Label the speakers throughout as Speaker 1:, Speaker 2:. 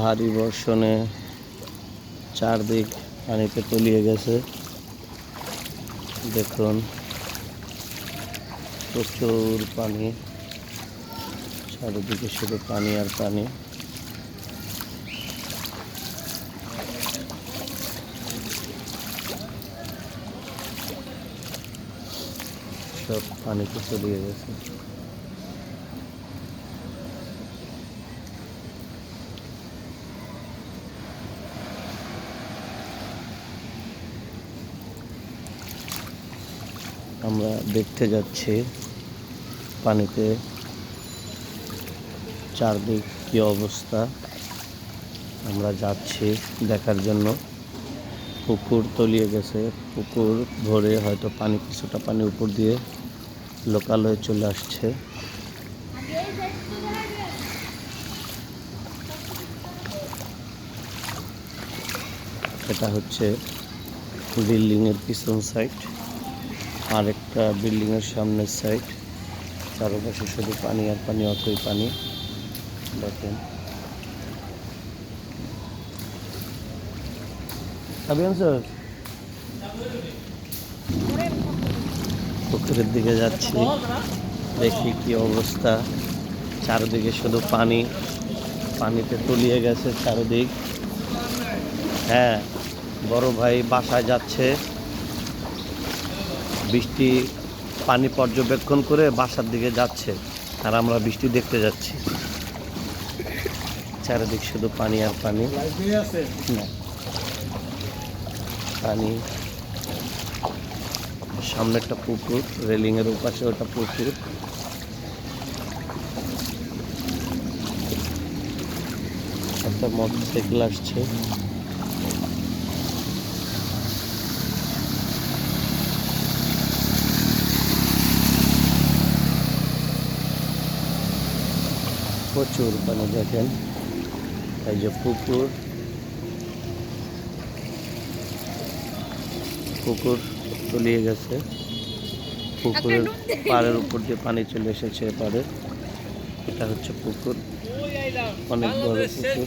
Speaker 1: ভারী বর্ষণে চারদিক পানিতে তলিয়ে গেছে। দেখুন, প্রচুর পানি, চারিদিকে শুধু পানি আর পানি। সব পানিতে তলিয়ে গেছে। আমরা দেখতে যাচ্ছি পানিতে। চারদিক কি অবস্থা? আমরা যাচ্ছি দেখার জন্য। পুকুর তলিয়ে গেছে। পুকুর ভরে হয়তো পানি, কিছুটা পানি উপর দিয়ে লোকাল হয়ে চলে আসছে। এটা হচ্ছে বিল্ডিংয়ের পিছন সাইড। আর একটা বিল্ডিংয়ের সামনের সাইড চারপাশে শুধু পানি আর পানি, অতই পানি। দেখেন। স্যার পুকুরের দিকে যাচ্ছি। দেখি কি অবস্থা। চারদিকে শুধু পানি। পানিতে তলিয়ে গেছে চারদিক। হ্যাঁ বড় ভাই বাসায় যাচ্ছে। বৃষ্টি পানি পর্যবেক্ষণ করে বাসার দিকে যাচ্ছে আর আমরা বৃষ্টি দেখতে যাচ্ছি। চারিদিক শুধু পানি আর পানি। পানি। সামনে একটা পুকুর, রেলিংয়ের ওপাশে ওটা পুকুর। একটা মোটর সাইকেল আসছে। প্রচুর পানি দেখেন এই যে পুকুর। পুকুর তলিয়ে গেছে। পুকুরের পাড়ের উপর দিয়ে পানি চলে এসেছে এপারে। এটা হচ্ছে পুকুর। অনেক বড় পুকুর।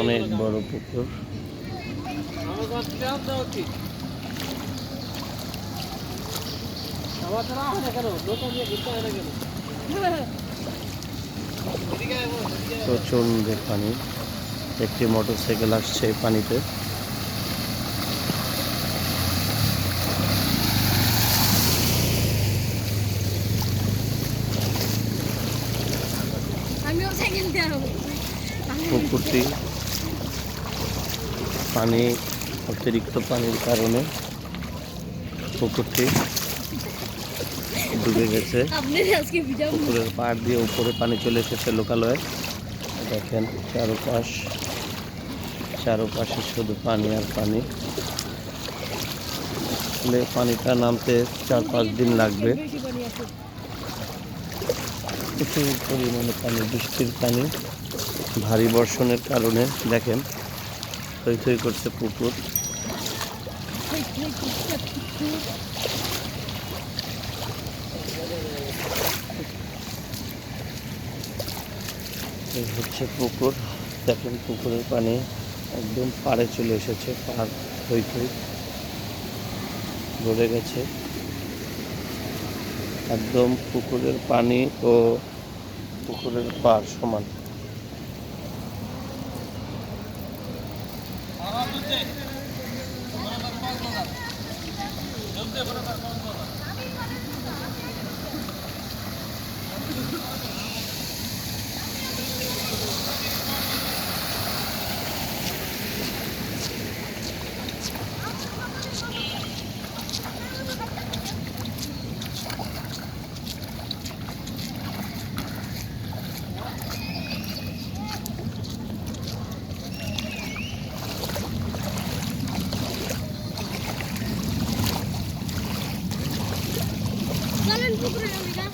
Speaker 1: অনেক বড় পুকুর। প্রচণ্ড পানি। একটি মোটর সাইকেল আসছে এই পানিতে। পুকুরটি পানি অতিরিক্ত পানির কারণে পুকুরটি ডুবে গেছে। পুকুরের পাড় দিয়ে উপরে পানি চলে এসেছে লোকালয়ে। দেখেন চারোপাশ চারোপাশে শুধু পানি আর পানি। আসলে পানিটা নামতে চার পাঁচ দিন লাগবে। প্রচুর পরিমাণে পানি বৃষ্টির পানি ভারী বর্ষণের কারণে। দেখেন থই থই করছে পুকুর। এই হচ্ছে পুকুর। দেখেন পুকুরের পানি একদম পাড়ে চলে এসেছে থই থই ভরে গেছে। একদম পুকুরের পানি ও পুকুরের পাড় সমান।
Speaker 2: পুকুরে নামি না